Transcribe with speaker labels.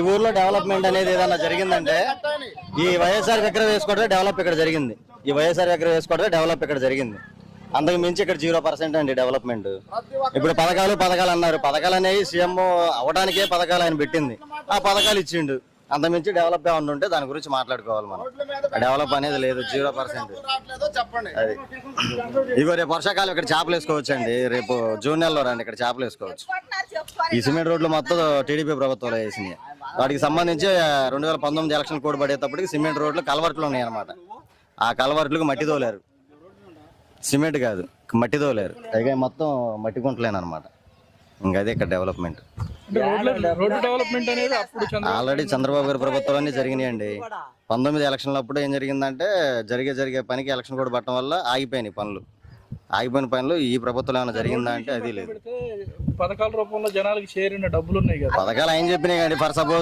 Speaker 1: ఈ ఊర్లో డెవలప్మెంట్ అనేది ఏదన్నా జరిగిందంటే ఈ వైఎస్ఆర్ ఎక్కడ వేసుకోవడమే డెవలప్ ఇక్కడ జరిగింది. ఈ వైఎస్ఆర్ ఎక్కడ వేసుకోవడమే డెవలప్ ఇక్కడ జరిగింది. అంతకు మించి ఇక్కడ జీరో పర్సెంట్ అండి డెవలప్మెంట్ ఇప్పుడు పథకాలు పథకాలు అన్నారు. పథకాలు అనేవి సీఎం అవడానికే పథకాలు ఆయన పెట్టింది. ఆ పథకాలు ఇచ్చిండు. అంత మించి డెవలప్ ఏమన్నా ఉంటే దాని గురించి మాట్లాడుకోవాలి మనం. డెవలప్ అనేది లేదు. Zero percent.
Speaker 2: చెప్పండి
Speaker 1: అది. ఇగో రేపు వర్షాకాలం ఇక్కడ చేపలు వేసుకోవచ్చు అండి రేపు జూన్ నెలలో రండి. ఇక్కడ చేపలు వేసుకోవచ్చు. ఈ సిమెంట్ రోడ్లు మొత్తం టీడీపీ ప్రభుత్వంలో వేసినాయి. వాటికి సంబంధించి రెండు వేల పంతొమ్మిది ఎలక్షన్ కోడ్ పడేటప్పటికి సిమెంట్ రోడ్లు కలవర్ట్లు ఉన్నాయి అనమాట ఆ కలవర్ట్లకు మట్టి తోలేరు. సిమెంట్ కాదు మట్టి తోలేరు. పైగా మొత్తం మట్టి గుంటలేనమాట ఇంకా అదే ఇక్కడ డెవలప్మెంట్ ఆల్రెడీ చంద్రబాబు గారి ప్రభుత్వాలన్నీ జరిగినాయండి. పంతొమ్మిది ఎలక్షన్ల అప్పుడు ఏం జరిగిందంటే జరిగే జరిగే పనికి ఎలక్షన్ కూడా పట్టడం వల్ల ఆగిపోయినాయి పనులు. ఆగిపోయిన పనులు ఈ ప్రభుత్వం ఏమైనా జరిగిందా అంటే అది లేదు.
Speaker 3: పథకాల రూపంలో జనాలకి చేరిన డబ్బులు ఉన్నాయి కదా.
Speaker 1: పథకాలు ఆయన చెప్పినాయి కానీ ఫర్ సపోజ్